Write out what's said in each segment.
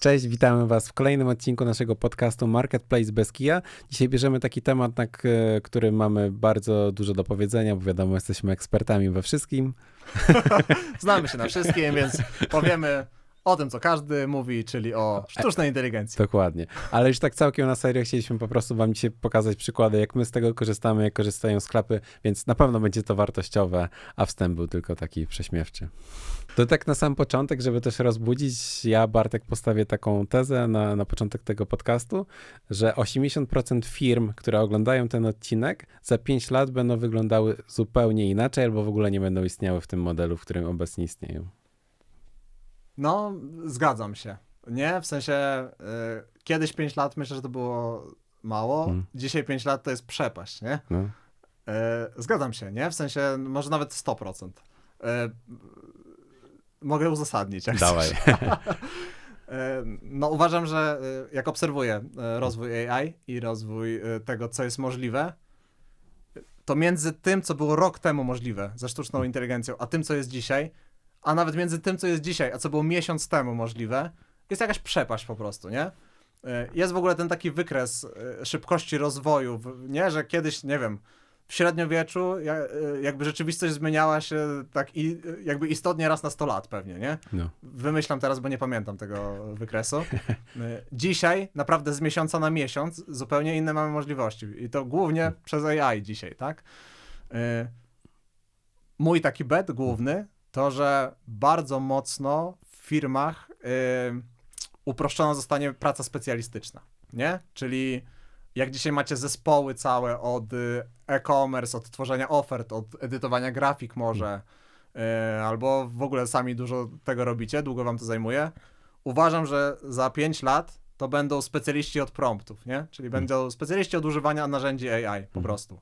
Cześć, witamy Was w kolejnym odcinku naszego podcastu Marketplace bez kija. Dzisiaj bierzemy taki temat, na który mamy bardzo dużo do powiedzenia, bo wiadomo, jesteśmy ekspertami we wszystkim. Znamy się na wszystkim, więc powiemy o tym, co każdy mówi, czyli o sztucznej inteligencji. Dokładnie. Ale już tak całkiem na serio chcieliśmy po prostu Wam dzisiaj pokazać przykłady, jak my z tego korzystamy, jak korzystają sklepy, więc na pewno będzie to wartościowe, a wstęp był tylko taki prześmiewczy. To tak na sam początek, żeby też rozbudzić, ja Bartek postawię taką tezę na, na początek tego podcastu, że 80% firm, które oglądają ten odcinek, za 5 lat będą wyglądały zupełnie inaczej, albo w ogóle nie będą istniały w tym modelu, w którym obecnie istnieją. No, zgadzam się. Nie, w sensie y, kiedyś 5 lat myślę, że to było mało, Mm. dzisiaj 5 lat to jest przepaść, nie? No. Y, zgadzam się, nie? W sensie może nawet 100%. Y, mogę uzasadnić, jak Dawaj. E, No uważam, że e, jak obserwuję e, rozwój AI i rozwój tego, co jest możliwe, to między tym, co było rok temu możliwe ze sztuczną inteligencją, a tym, co jest dzisiaj, a nawet między tym, co jest dzisiaj, a co było miesiąc temu możliwe, jest jakaś przepaść po prostu, nie? E, Jest w ogóle ten taki wykres e, szybkości rozwoju, nie? Że kiedyś, nie wiem, w średniowieczu e, jakby rzeczywistość zmieniała się tak i, jakby istotnie raz na 100 lat pewnie, nie? No. Wymyślam teraz, bo nie pamiętam tego wykresu. Dzisiaj, naprawdę z miesiąca na miesiąc, zupełnie inne mamy możliwości. I to głównie przez AI dzisiaj, tak? Mój taki bet główny to, że bardzo mocno w firmach y, uproszczona zostanie praca specjalistyczna, nie? Czyli jak dzisiaj macie zespoły całe od y, e-commerce, od tworzenia ofert, od edytowania grafik może, y, albo w ogóle sami dużo tego robicie, długo wam to zajmuje, uważam, że za 5 lat to będą specjaliści od promptów, nie? Czyli będą specjaliści od używania narzędzi AI po prostu.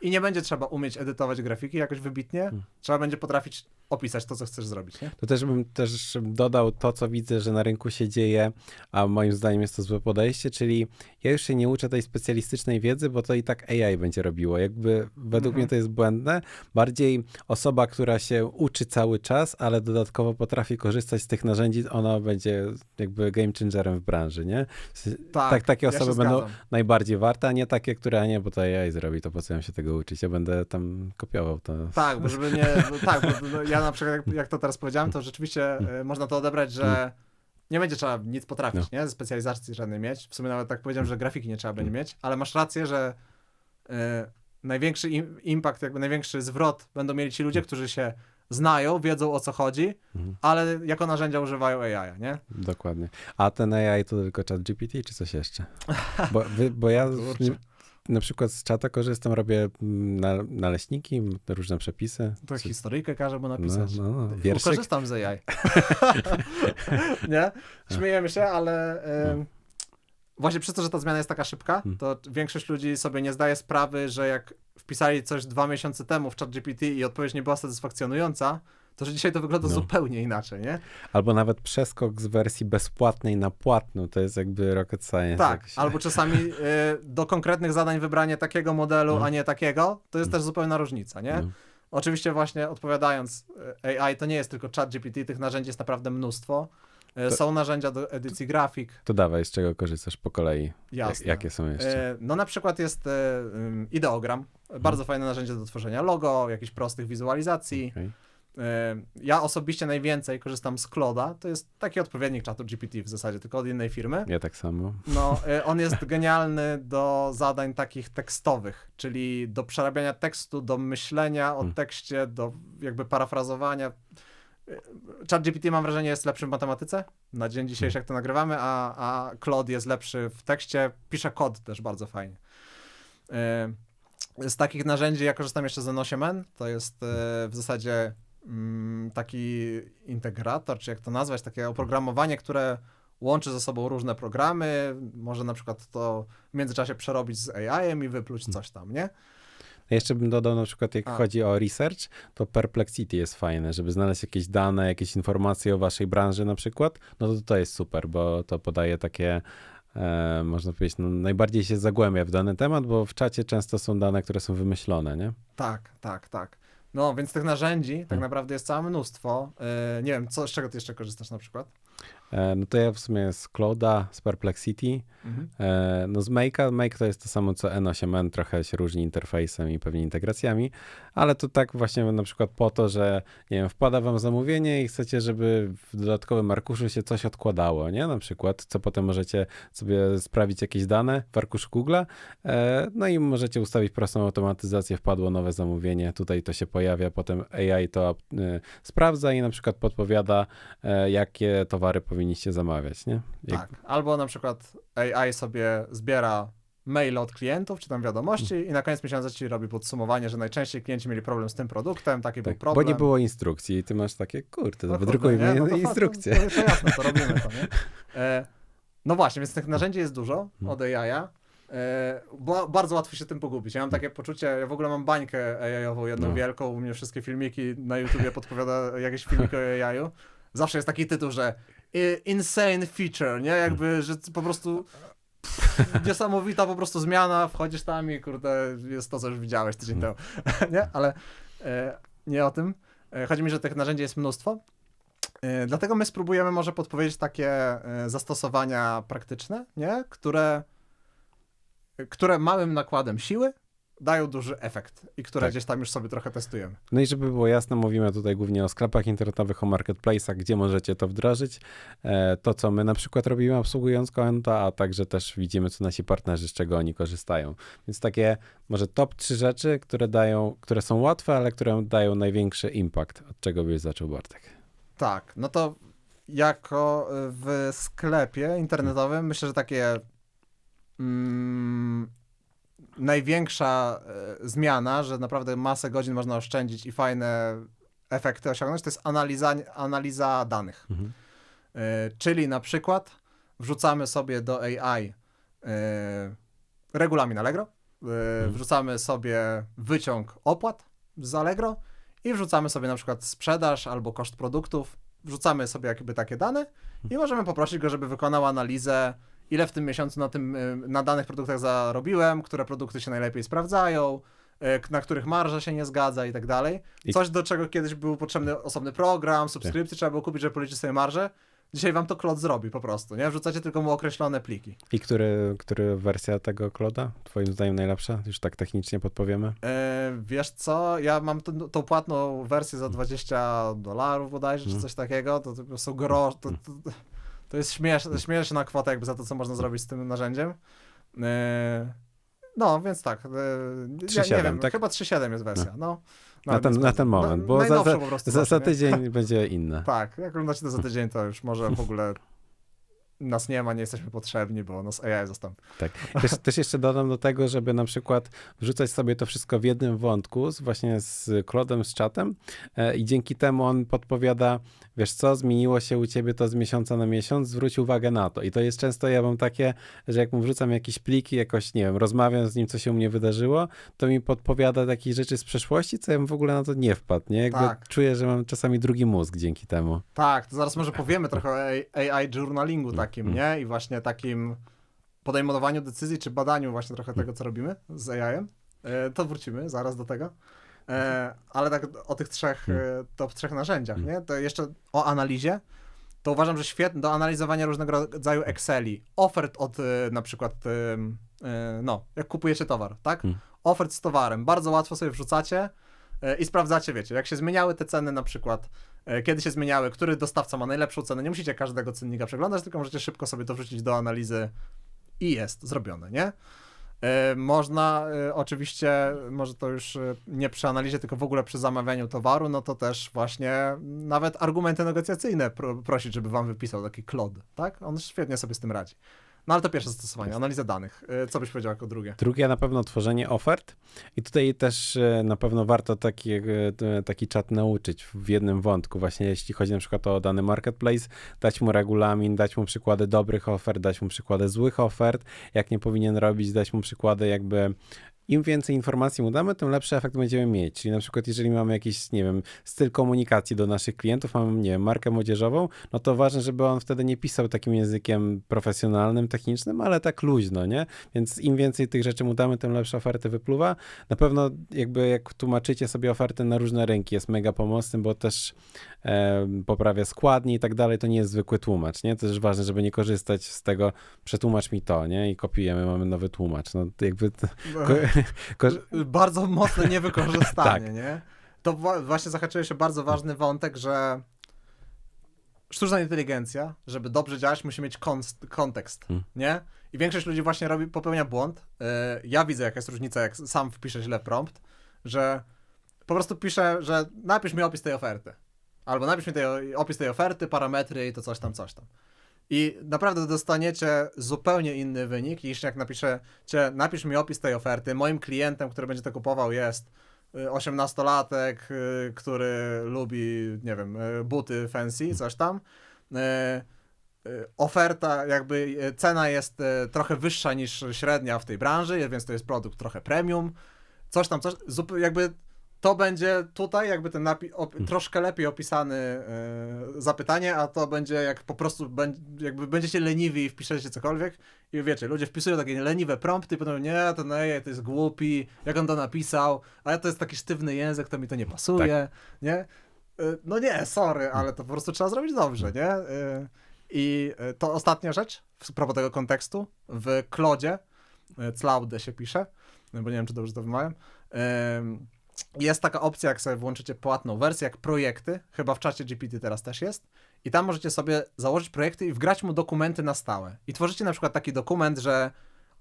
I nie będzie trzeba umieć edytować grafiki jakoś wybitnie, trzeba będzie potrafić opisać to, co chcesz zrobić, nie? To też bym też dodał to, co widzę, że na rynku się dzieje, a moim zdaniem jest to złe podejście, czyli ja już się nie uczę tej specjalistycznej wiedzy, bo to i tak AI będzie robiło. Jakby według Mhm. mnie to jest błędne. Bardziej osoba, która się uczy cały czas, ale dodatkowo potrafi korzystać z tych narzędzi, ona będzie jakby game changerem w branży, nie? Tak, takie ja się osoby będą zgadzam. najbardziej warte, a nie takie, które, a nie, bo to AI zrobi, to po co ja się tego uczyć? Ja będę tam kopiował to. Tak, bo żeby nie. bo- Tak, bo no, ja na przykład, jak, jak to teraz powiedziałem, to rzeczywiście e, można to odebrać, że nie będzie trzeba nic potrafić, nie? Specjalizacji żadnej mieć. W sumie nawet tak powiedziałem, że grafiki nie trzeba będzie mieć, ale masz rację, że e, największy im, impact, jakby największy zwrot będą mieli ci ludzie, którzy się znają, wiedzą o co chodzi, Mhm. ale jako narzędzia używają AI, nie? Dokładnie. A ten AI to tylko chat GPT, czy coś jeszcze? Bo, wy, bo ja. Na przykład z czata korzystam, robię mm, na, naleśniki, różne przepisy. To Czy- historyjkę każe mu no, napisać. no, no, wierszyk. Korzystam z AI. nie? Śmiejemy się, ale em, właśnie przez to, że ta zmiana jest taka szybka, Hmm. to większość ludzi sobie nie zdaje sprawy, że jak wpisali coś dwa miesiące temu w ChatGPT i odpowiedź nie była satysfakcjonująca, to że dzisiaj to wygląda No. zupełnie inaczej, nie? Albo nawet przeskok z wersji bezpłatnej na płatną, to jest jakby rocket science. Tak, jakiś. albo czasami y, do konkretnych zadań wybranie takiego modelu, No. a nie takiego, to jest też zupełna różnica, nie? No. Oczywiście właśnie odpowiadając, y, AI to nie jest tylko ChatGPT, tych narzędzi jest naprawdę mnóstwo. Y, To- Są narzędzia do edycji grafik, To dawaj, z czego korzystasz po kolei? Jasne. jakie są jeszcze? E, No na przykład jest e, ideogram, bardzo fajne narzędzie do tworzenia logo, jakichś prostych wizualizacji. Okej. E, Ja osobiście najwięcej korzystam z Cloda, to jest taki odpowiednik czatu GPT w zasadzie, tylko od innej firmy. Ja tak samo. No, e, on jest genialny do zadań takich tekstowych, czyli do przerabiania tekstu, do myślenia o Hmm. tekście, do jakby parafrazowania. E, ChatGPT mam wrażenie jest lepszy w matematyce, na dzień dzisiejszy jak to nagrywamy, a, a Claude jest lepszy w tekście, pisze kod też bardzo fajnie. Z takich narzędzi ja korzystam jeszcze z N8N, to jest w zasadzie taki integrator, czy jak to nazwać, takie oprogramowanie, które łączy ze sobą różne programy, może na przykład to w międzyczasie przerobić z AI-em i wypluć coś tam, nie? Ja Jeszcze bym dodał na przykład, jak A. chodzi o research, to Perplexity jest fajne, żeby znaleźć jakieś dane, jakieś informacje o waszej branży na przykład, no to to jest super, bo to podaje takie, e, można powiedzieć, no, najbardziej się zagłębia w dany temat, bo w czacie często są dane, które są wymyślone, nie? Tak, tak, tak. No, więc tych narzędzi tak Hmm. naprawdę jest całe mnóstwo. Yy, nie wiem, co, z czego ty jeszcze korzystasz na przykład? E, no to ja w sumie z Clouda, z Perplexity, Mhm. e, no z Make'a, Make to jest to samo co N8N, trochę się różni interfejsem i pewnie integracjami, ale to tak właśnie na przykład po to, że nie wiem, wpada wam zamówienie i chcecie, żeby w dodatkowym arkuszu się coś odkładało, nie? Na przykład, co potem możecie sobie sprawdzić jakieś dane w arkuszu Google'a, e, no i możecie ustawić prostą automatyzację, wpadło nowe zamówienie, tutaj to się pojawia, potem AI to sprawdza i na przykład podpowiada, jakie towary powinniście zamawiać, nie? Jak, Tak. Albo na przykład AI sobie zbiera maile od klientów, czy tam wiadomości i na koniec miesiąca ci robi podsumowanie, że najczęściej klienci mieli problem z tym produktem, taki był Tak, problem. bo nie było instrukcji i ty masz takie, kurde, No wydrukujmy? No to- instrukcję. To, to jasne, to robimy to, nie? E, no właśnie, więc tych narzędzi jest dużo od AI-a. E, ba, bardzo łatwo się tym pogubić. Ja mam takie poczucie, ja w ogóle mam bańkę AI-ową, jedną No. wielką, u mnie wszystkie filmiki na YouTubie podpowiada jakiś filmik o AI-u. Zawsze jest taki tytuł, że insane feature, nie? Jakby, że po prostu pff, niesamowita po prostu zmiana, wchodzisz tam i kurde, jest to, co już widziałeś tydzień temu, nie? Ale e, nie o tym. E, chodzi mi, że tych narzędzi jest mnóstwo. E, Dlatego my spróbujemy może podpowiedzieć takie zastosowania praktyczne, nie? Które, które małym nakładem siły dają duży efekt i które Tak. gdzieś tam już sobie trochę testujemy. No i żeby było jasne, mówimy tutaj głównie o sklepach internetowych, o marketplace'ach, gdzie możecie to wdrożyć. E, To, co my na przykład robimy obsługując konta, a także też widzimy, co nasi partnerzy, z czego oni korzystają. Więc takie może top trzy rzeczy, które dają, które są łatwe, ale które dają największy impact. Od czego byś zaczął, Bartek? Tak, no to jako y, w sklepie internetowym myślę, że takie mm, największa y, zmiana, że naprawdę masę godzin można oszczędzić i fajne efekty osiągnąć, to jest analiza, analiza danych. Mhm. Y, czyli na przykład wrzucamy sobie do AI y, regulamin Allegro, y, wrzucamy sobie wyciąg opłat z Allegro i wrzucamy sobie na przykład sprzedaż albo koszt produktów, wrzucamy sobie jakby takie dane i możemy poprosić go, żeby wykonał analizę, ile w tym miesiącu na, tym, y, na danych produktach zarobiłem, które produkty się najlepiej sprawdzają, y, na których marża się nie zgadza i tak dalej. Coś, do czego kiedyś był potrzebny osobny program, subskrypcję trzeba było kupić, żeby policzyć sobie marżę. Dzisiaj wam to Klot zrobi po prostu, nie? Wrzucacie tylko mu określone pliki. I który, który wersja tego Cloda, twoim zdaniem najlepsza? Już tak technicznie podpowiemy. E, wiesz co, ja mam tą, tą płatną wersję za 20 dolarów bodajże, czy Mhm. coś takiego, to, to po prostu grosz, to, to, to jest śmieszna, śmieszna kwota jakby za to, co można zrobić z tym narzędziem. E, no, więc tak, e, ja nie 3,7, wiem, tak? chyba 3.7 jest wersja, no. no Na ten, na ten moment, bo za, prostu za, za tydzień będzie inne. Tak, jak oglądacie to za tydzień, to już może w ogóle nas nie ma, nie jesteśmy potrzebni, bo nas AI zastąpi. Tak. Też, też jeszcze dodam do tego, żeby na przykład wrzucać sobie to wszystko w jednym wątku, z, właśnie z Klodem, z czatem e, i dzięki temu on podpowiada, wiesz co, zmieniło się u ciebie to z miesiąca na miesiąc, zwróć uwagę na to. I to jest często, ja mam takie, że jak mu wrzucam jakieś pliki, jakoś, nie wiem, rozmawiam z nim, co się u mnie wydarzyło, to mi podpowiada takich rzeczy z przeszłości, co ja bym w ogóle na to nie wpadł, nie? Jakby Tak. czuję, że mam czasami drugi mózg dzięki temu. Tak, to zaraz może powiemy trochę o AI journalingu takim, nie? I właśnie takim podejmowaniu decyzji, czy badaniu właśnie trochę tego, co robimy z AI-em. E, to wrócimy zaraz do tego. E, ale tak o tych trzech, e, top trzech narzędziach, nie? To jeszcze o analizie. To uważam, że świetne do analizowania różnego rodzaju Exceli, ofert od na przykład, no, jak kupujecie towar, tak? Ofert z towarem. Bardzo łatwo sobie wrzucacie i sprawdzacie, wiecie, jak się zmieniały te ceny na przykład, kiedy się zmieniały, który dostawca ma najlepszą cenę. Nie musicie każdego cennika przeglądać, tylko możecie szybko sobie to wrzucić do analizy i jest zrobione, nie? E, Można e, oczywiście, może to już e, nie przy analizie, tylko w ogóle przy zamawianiu towaru, no to też właśnie nawet argumenty negocjacyjne pro, prosić, żeby wam wypisał taki klod, tak? On świetnie sobie z tym radzi. No ale to pierwsze zastosowanie, analiza danych. E, Co byś powiedział jako drugie? Drugie na pewno tworzenie ofert i tutaj też e, na pewno warto taki, e, taki czat nauczyć w jednym wątku, właśnie jeśli chodzi na przykład o dany marketplace, dać mu regulamin, dać mu przykłady dobrych ofert, dać mu przykłady złych ofert, jak nie powinien robić, dać mu przykłady jakby im więcej informacji mu damy, tym lepszy efekt będziemy mieć. Czyli na przykład, jeżeli mamy jakiś, nie wiem, styl komunikacji do naszych klientów, mamy, nie wiem, markę młodzieżową, no to ważne, żeby on wtedy nie pisał takim językiem profesjonalnym, technicznym, ale tak luźno, nie? Więc im więcej tych rzeczy mu damy, tym lepsze oferty wypluwa. Na pewno jakby jak tłumaczycie sobie oferty na różne rynki, jest mega pomocny, bo też e, poprawia składnie i tak dalej, to nie jest zwykły tłumacz, nie? To też ważne, żeby nie korzystać z tego, przetłumacz mi to, nie? I kopiujemy, mamy nowy tłumacz. No jakby... To, Bardzo mocne niewykorzystanie, Tak. nie? To właśnie zahaczyłeś się bardzo ważny wątek, że sztuczna inteligencja, żeby dobrze działać, musi mieć kontekst, Hmm. nie? I większość ludzi właśnie robi, popełnia błąd. Yy, Ja widzę, jaka jest różnica, jak sam wpiszę źle prompt, że po prostu piszę, że napisz mi opis tej oferty. Albo napisz mi tej, opis tej oferty, parametry i to coś tam, coś tam. I naprawdę dostaniecie zupełnie inny wynik, niż jak napiszecie, napisz mi opis tej oferty. Moim klientem, który będzie to kupował jest y, 18-latek, y, który lubi, nie wiem, y, buty fancy, coś tam. Y, y, Oferta, jakby y, cena jest y, trochę wyższa niż średnia w tej branży, więc to jest produkt trochę premium. Coś tam, coś, jakby to będzie tutaj jakby ten op- troszkę lepiej opisany e, zapytanie, a to będzie jak po prostu jakby będziecie leniwi i wpiszecie cokolwiek i wiecie, ludzie wpisują takie leniwe prompty i potem nie, ten AI to jest głupi, jak on to napisał, ale to jest taki sztywny język, to mi to nie pasuje, nie? E, No nie, sorry, ale to po prostu trzeba zrobić dobrze, nie? E, I to ostatnia rzecz, w propos tego kontekstu, w Klodzie, Claude się pisze, bo nie wiem, czy dobrze to wymawiam, jest taka opcja, jak sobie włączycie płatną wersję, jak projekty, chyba w czacie GPT teraz też jest, i tam możecie sobie założyć projekty i wgrać mu dokumenty na stałe. I tworzycie na przykład taki dokument, że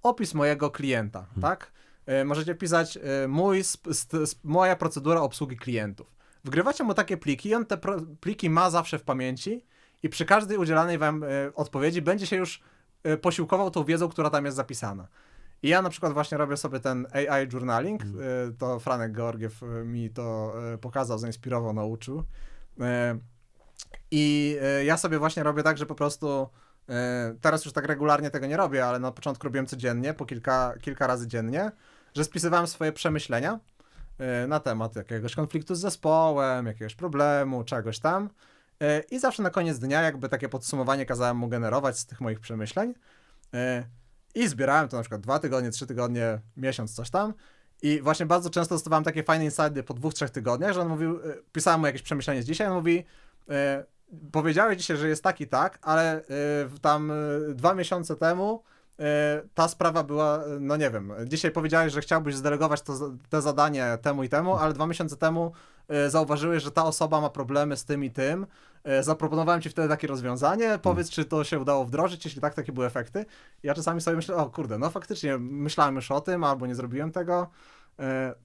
opis mojego klienta, tak? E, Możecie pisać e, mój, sp- st- sp- moja procedura obsługi klientów. Wgrywacie mu takie pliki i on te pro- pliki ma zawsze w pamięci i przy każdej udzielanej wam e, odpowiedzi będzie się już e, posiłkował tą wiedzą, która tam jest zapisana. I ja na przykład właśnie robię sobie ten AI journaling, y, to Franek Georgiew y, mi to y, pokazał, zainspirował, nauczył. I ja sobie właśnie robię tak, że po prostu teraz już tak regularnie tego nie robię, ale na początku robiłem codziennie, po kilka, kilka razy dziennie, że spisywałem swoje przemyślenia na temat jakiegoś konfliktu z zespołem, jakiegoś problemu, czegoś tam. I zawsze na koniec dnia jakby takie podsumowanie kazałem mu generować z tych moich przemyśleń. I zbierałem to na przykład dwa tygodnie, trzy tygodnie, miesiąc, coś tam. I właśnie bardzo często dostawałem takie fajne insidy po dwóch, trzech tygodniach, że on mówił, e, pisałem mu jakieś przemyślenie z dzisiaj, on mówi, e, powiedziałeś dzisiaj, że jest tak i tak, ale e, tam dwa miesiące temu ta sprawa była, no nie wiem, dzisiaj powiedziałeś, że chciałbyś zdelegować to, te zadanie temu i temu, ale dwa miesiące temu zauważyłeś, że ta osoba ma problemy z tym i tym. E, Zaproponowałem ci wtedy takie rozwiązanie, powiedz, czy to się udało wdrożyć, jeśli tak, takie były efekty. Ja czasami sobie myślę, o kurde, no faktycznie myślałem już o tym, albo nie zrobiłem tego. E,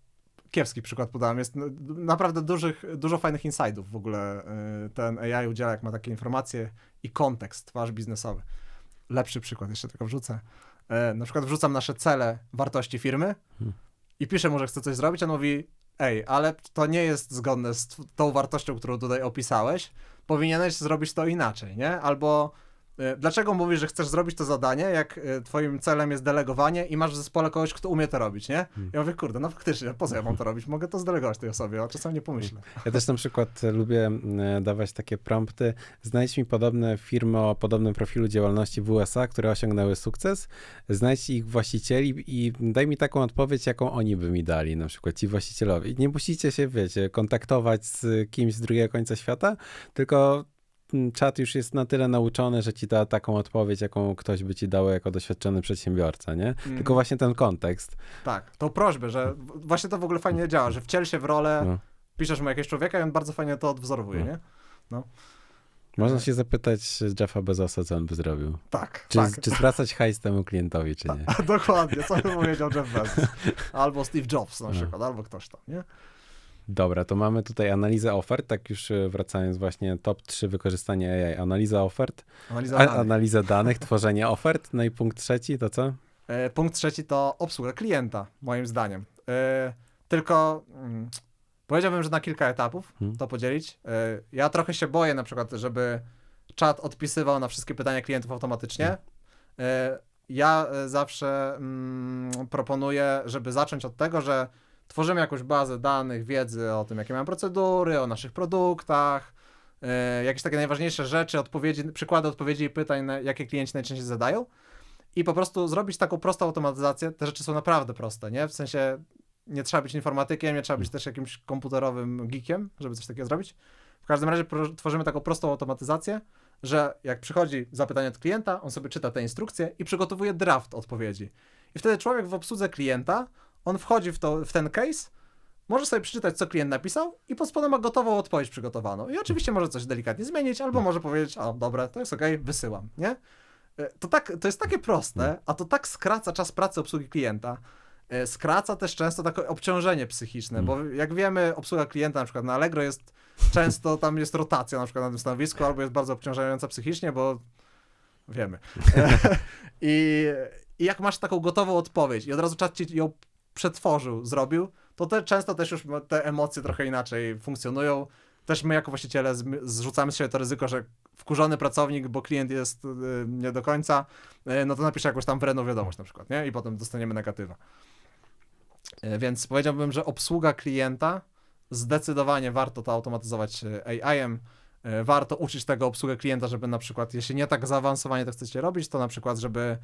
Kiepski przykład podałem. Jest naprawdę dużych, dużo fajnych insidów w ogóle e, ten AI udziela, jak ma takie informacje i kontekst, wasz biznesowy. Lepszy przykład, jeszcze tylko wrzucę. E, Na przykład wrzucam nasze cele wartości firmy i piszę mu, że chcę coś zrobić, a on mówi, ej, ale to nie jest zgodne z tą wartością, którą tutaj opisałeś, powinieneś zrobić to inaczej, nie? Albo dlaczego mówisz, że chcesz zrobić to zadanie, jak y, twoim celem jest delegowanie i masz w zespole kogoś, kto umie to robić, nie? Ja mówię, kurde, no faktycznie, po co ja mam to robić? Mogę to zdelegować tej osobie, a czasem nie pomyślę. Ja też na przykład e, lubię e, dawać takie prompty. Znajdź mi podobne firmy o podobnym profilu działalności w USA, które osiągnęły sukces. Znajdź ich właścicieli i daj mi taką odpowiedź, jaką oni by mi dali, na przykład ci właścicielowie. Nie musicie się, wiecie, kontaktować z kimś z drugiego końca świata, tylko czat już jest na tyle nauczony, że ci da taką odpowiedź, jaką ktoś by ci dał jako doświadczony przedsiębiorca, nie? Tylko właśnie ten kontekst. Tak, tą prośbę, że właśnie to w ogóle fajnie działa, że wciel się w rolę, No. piszesz mu jakiegoś człowieka i on bardzo fajnie to odwzorowuje, No. nie? Można się zapytać Jeffa Bezosa, co on by zrobił. Tak, Czy, tak. czy zwracać hajs temu klientowi, czy nie? Dokładnie, co by powiedział Jeff Bezos. Albo Steve Jobs na No. przykład, albo ktoś tam, nie? Dobra, to mamy tutaj analizę ofert, tak już e, wracając właśnie top 3 wykorzystanie AI. Analiza ofert, Analiza a, danych. analiza danych, tworzenie ofert, no i punkt trzeci to co? E, Punkt trzeci to obsługa klienta, moim zdaniem. E, Tylko mm, powiedziałbym, że na kilka etapów Hmm. to podzielić. E, Ja trochę się boję na przykład, żeby czat odpisywał na wszystkie pytania klientów automatycznie. E, ja e, zawsze mm, proponuję, żeby zacząć od tego, że tworzymy jakąś bazę danych, wiedzy o tym, jakie mamy procedury, o naszych produktach, e, jakieś takie najważniejsze rzeczy, odpowiedzi, przykłady odpowiedzi i pytań, na, jakie klienci najczęściej zadają. I po prostu zrobić taką prostą automatyzację. Te rzeczy są naprawdę proste, nie? W sensie nie trzeba być informatykiem, nie trzeba być też jakimś komputerowym geekiem, żeby coś takiego zrobić. W każdym razie tworzymy taką prostą automatyzację, że jak przychodzi zapytanie od klienta, on sobie czyta te instrukcje i przygotowuje draft odpowiedzi. I wtedy człowiek w obsłudze klienta, on wchodzi w, to, w ten case, może sobie przeczytać, co klient napisał i pod spodem ma gotową odpowiedź przygotowaną. I oczywiście może coś delikatnie zmienić, albo może powiedzieć, o dobra, to jest ok, wysyłam, nie? E, To, tak, to jest takie proste, a to tak skraca czas pracy obsługi klienta. E, Skraca też często takie obciążenie psychiczne, bo jak wiemy, obsługa klienta na przykład na Allegro jest często, tam jest rotacja na przykład na tym stanowisku, albo jest bardzo obciążająca psychicznie, bo wiemy. E, I, I jak masz taką gotową odpowiedź i od razu czat ci ją przetworzył, zrobił, to te, często też już te emocje trochę inaczej funkcjonują. Też my jako właściciele zrzucamy z siebie to ryzyko, że wkurzony pracownik, bo klient jest y, nie do końca, y, no to napisze jakąś tam wredną wiadomość na przykład, nie? I potem dostaniemy negatywa. Y, Więc powiedziałbym, że obsługa klienta zdecydowanie warto to automatyzować AI-em. Warto uczyć tego obsługę klienta, żeby na przykład, jeśli nie tak zaawansowanie to chcecie robić, to na przykład, żeby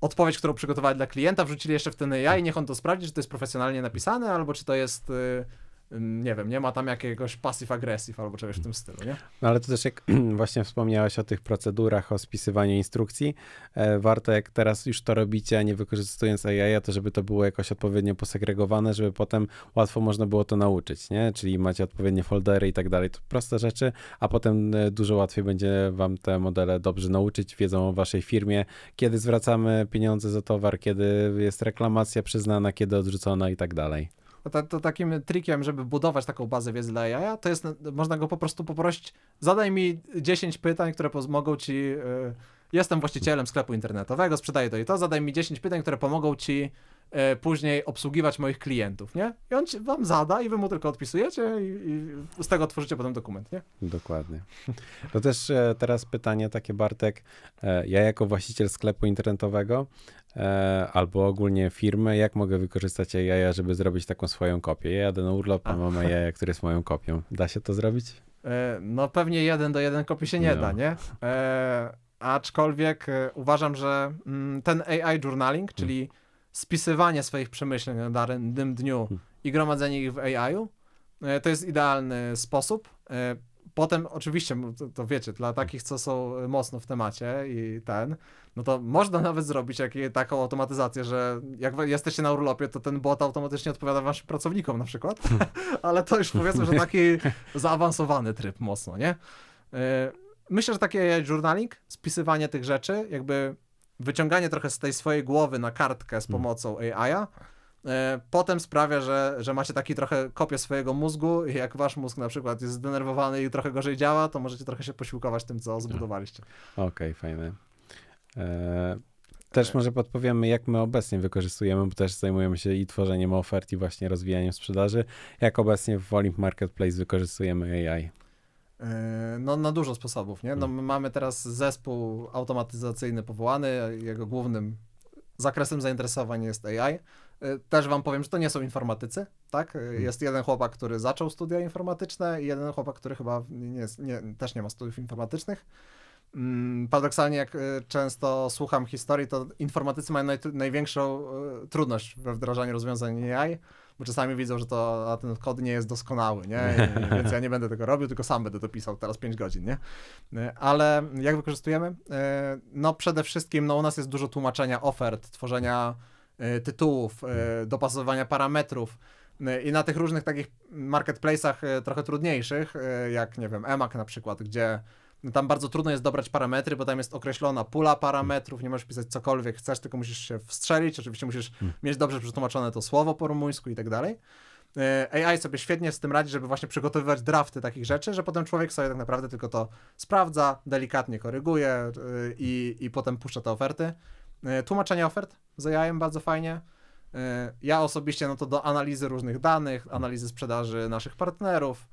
odpowiedź, którą przygotowali dla klienta, wrzucili jeszcze w ten AI, niech on to sprawdzi, czy to jest profesjonalnie napisane, albo czy to jest, y, nie wiem, nie ma tam jakiegoś passive-aggressive albo czegoś w tym stylu, nie? No ale to też jak właśnie wspomniałeś o tych procedurach, o spisywaniu instrukcji, e, warto jak teraz już to robicie, nie wykorzystując AI, to żeby to było jakoś odpowiednio posegregowane, żeby potem łatwo można było to nauczyć, nie? Czyli macie odpowiednie foldery i tak dalej. To proste rzeczy, a potem e, dużo łatwiej będzie wam te modele dobrze nauczyć, wiedzą o waszej firmie, kiedy zwracamy pieniądze za towar, kiedy jest reklamacja przyznana, kiedy odrzucona i tak dalej. To, to takim trikiem, żeby budować taką bazę wiedzy dla AI, to jest, można go po prostu poprosić, zadaj mi 10 pytań, które pomogą ci, y, jestem właścicielem sklepu internetowego, sprzedaję to i to, zadaj mi 10 pytań, które pomogą ci później obsługiwać moich klientów, nie? I on wam zada i wy mu tylko odpisujecie i, i z tego tworzycie potem dokument, nie? Dokładnie. To też e, teraz pytanie takie, Bartek. E, ja jako właściciel sklepu internetowego e, albo ogólnie firmy, jak mogę wykorzystać AI, żeby zrobić taką swoją kopię? Ja jadę na urlop, a mam AI, który jest moją kopią. Da się to zrobić? E, No pewnie jeden do jeden kopii się nie No. da, nie? E, aczkolwiek e, uważam, że mm, ten AI journaling, czyli spisywanie swoich przemyśleń na danym dniu i gromadzenie ich w AI-u, e, to jest idealny sposób. E, Potem oczywiście, to, to wiecie, dla takich, co są e, mocno w temacie i ten, no to można nawet zrobić jakie, taką automatyzację, że jak jesteście na urlopie, to ten bot automatycznie odpowiada waszym pracownikom na przykład, ale to już powiedzmy, że taki zaawansowany tryb mocno, nie? Myślę, że taki AI journaling, spisywanie tych rzeczy, jakby wyciąganie trochę z tej swojej głowy na kartkę z pomocą AI-a, e, potem sprawia, że, że macie taki trochę kopię swojego mózgu i jak wasz mózg na przykład jest zdenerwowany i trochę gorzej działa, to możecie trochę się posiłkować tym, co zbudowaliście. Okej, fajne. E, też może podpowiemy, jak my obecnie wykorzystujemy, bo też zajmujemy się i tworzeniem ofert, i właśnie rozwijaniem sprzedaży. Jak obecnie w Olimp Marketplace wykorzystujemy AI? E, No, na dużo sposobów, nie? No, my mamy teraz zespół automatyzacyjny powołany, jego głównym zakresem zainteresowań jest AI. E, Też wam powiem, że to nie są informatycy, tak? E, Jest jeden chłopak, który zaczął studia informatyczne i jeden chłopak, który chyba nie, nie, też nie ma studiów informatycznych. Mm, Paradoksalnie, jak często słucham historii, to informatycy mają naj, największą trudność we wdrażaniu rozwiązań AI, bo czasami widzą, że to, ten kod nie jest doskonały, nie? Więc ja nie będę tego robił, tylko sam będę to pisał teraz 5 godzin, nie? E, Ale jak wykorzystujemy? E, No przede wszystkim, no u nas jest dużo tłumaczenia ofert, tworzenia e, tytułów, e, dopasowywania parametrów, I na tych różnych takich marketplace'ach trochę trudniejszych, jak nie wiem, Emak na przykład, gdzie tam bardzo trudno jest dobrać parametry, bo tam jest określona pula parametrów, nie możesz pisać cokolwiek chcesz, tylko musisz się wstrzelić, oczywiście musisz mieć dobrze przetłumaczone to słowo po rumuńsku i tak dalej. E, AI sobie świetnie z tym radzi, żeby właśnie przygotowywać drafty takich rzeczy, że potem człowiek sobie tak naprawdę tylko to sprawdza, delikatnie koryguje e, i, i potem puszcza te oferty. E, Tłumaczenie ofert z AI bardzo fajnie. Ja osobiście no to do analizy różnych danych, analizy sprzedaży naszych partnerów,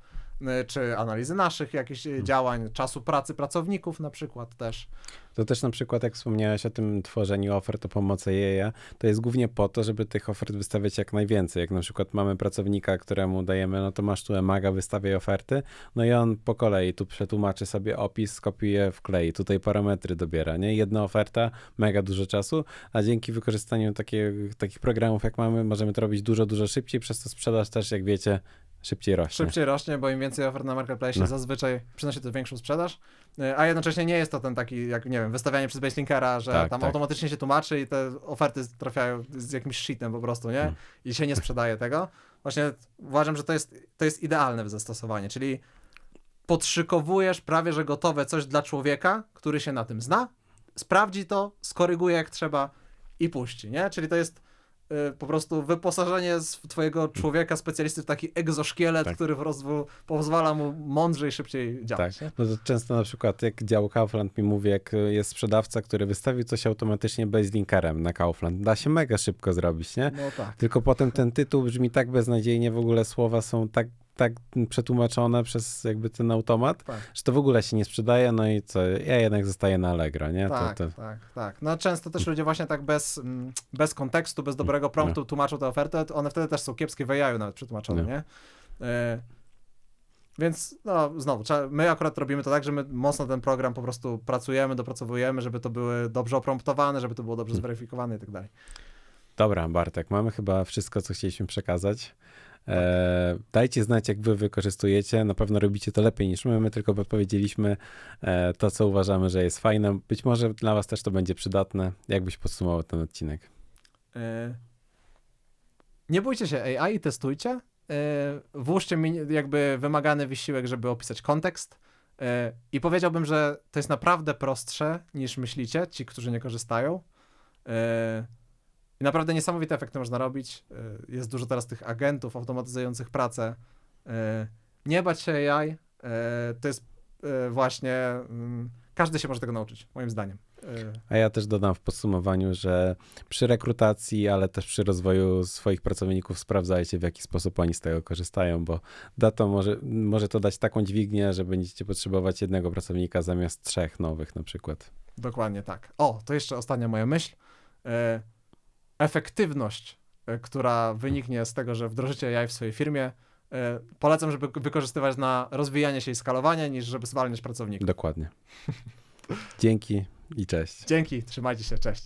czy analizy naszych jakichś y, działań, czasu pracy pracowników na przykład też. To też na przykład, jak wspomniałeś o tym tworzeniu ofert o pomocy jeja, to jest głównie po to, żeby tych ofert wystawiać jak najwięcej. Jak na przykład mamy pracownika, któremu dajemy, no to masz tu emaga, wystawiaj oferty, no i on po kolei tu przetłumaczy sobie opis, skopiuje, wklei, tutaj parametry dobiera, nie? Jedna oferta, mega dużo czasu, a dzięki wykorzystaniu takie, takich programów, jak mamy, możemy to robić dużo, dużo szybciej, przez to sprzedaż też, jak wiecie, szybciej rośnie. Szybciej rośnie, bo im więcej ofert na marketplace No. zazwyczaj przynosi to większą sprzedaż, y, a jednocześnie nie jest to ten taki, jak nie wiem, wystawianie przez Baselinkera, że Tak, tam tak. automatycznie się tłumaczy i te oferty trafiają z jakimś shitem po prostu, nie? Mm. I się nie sprzedaje tego. Właśnie uważam, że to jest, to jest idealne zastosowanie, czyli podszykowujesz prawie, że gotowe coś dla człowieka, który się na tym zna, sprawdzi to, skoryguje jak trzeba i puści, nie? Czyli to jest po prostu wyposażenie z twojego człowieka, specjalisty w taki egzoszkielet, Tak. który po prostu pozwala mu mądrzej, szybciej działać. nie? No to często na przykład jak dział Kaufland mi mówi, jak jest sprzedawca, który wystawił coś automatycznie bez linkerem na Kaufland. Da się mega szybko zrobić, nie? No tak. Tylko potem ten tytuł brzmi tak beznadziejnie, w ogóle słowa są tak, tak przetłumaczone przez jakby ten automat, Tak. że to w ogóle się nie sprzedaje, no i co, ja jednak zostaję na Allegro, nie? Tak, to, to, tak, tak. No często też ludzie właśnie tak bez, mm, bez kontekstu, bez dobrego promptu tłumaczą tę ofertę, one wtedy też są kiepskie w AI nawet przetłumaczone, No. nie? Y, Więc no znowu, my akurat robimy to tak, że my mocno ten program po prostu pracujemy, dopracowujemy, żeby to były dobrze opromptowane, żeby to było dobrze zweryfikowane i tak dalej. Dobra, Bartek, mamy chyba wszystko, co chcieliśmy przekazać. E, dajcie znać, jak wy wykorzystujecie. Na pewno robicie to lepiej niż my. My tylko podpowiedzieliśmy e, to, co uważamy, że jest fajne. Być może dla was też to będzie przydatne. Jakbyś podsumował ten odcinek? Y, Nie bójcie się AI, testujcie. Y, Włóżcie mi jakby wymagany wysiłek, żeby opisać kontekst. Y, I powiedziałbym, że to jest naprawdę prostsze niż myślicie, ci, którzy nie korzystają. I naprawdę niesamowite efekty można robić. Y, Jest dużo teraz tych agentów automatyzujących pracę. Y, Nie bać się AI. y, To jest właśnie. mm, Każdy się może tego nauczyć, moim zdaniem. A ja też dodam w podsumowaniu, że przy rekrutacji, ale też przy rozwoju swoich pracowników sprawdzajcie, w jaki sposób oni z tego korzystają, bo da to może, może to dać taką dźwignię, że będziecie potrzebować jednego pracownika zamiast trzech nowych na przykład. Dokładnie tak. O, to jeszcze ostatnia moja myśl. Efektywność, e, która wyniknie z tego, że wdrożycie AI w swojej firmie, e, polecam, żeby wykorzystywać na rozwijanie się i skalowanie, niż żeby zwalniać pracowników. Dokładnie. Dzięki i cześć. Dzięki, trzymajcie się, cześć.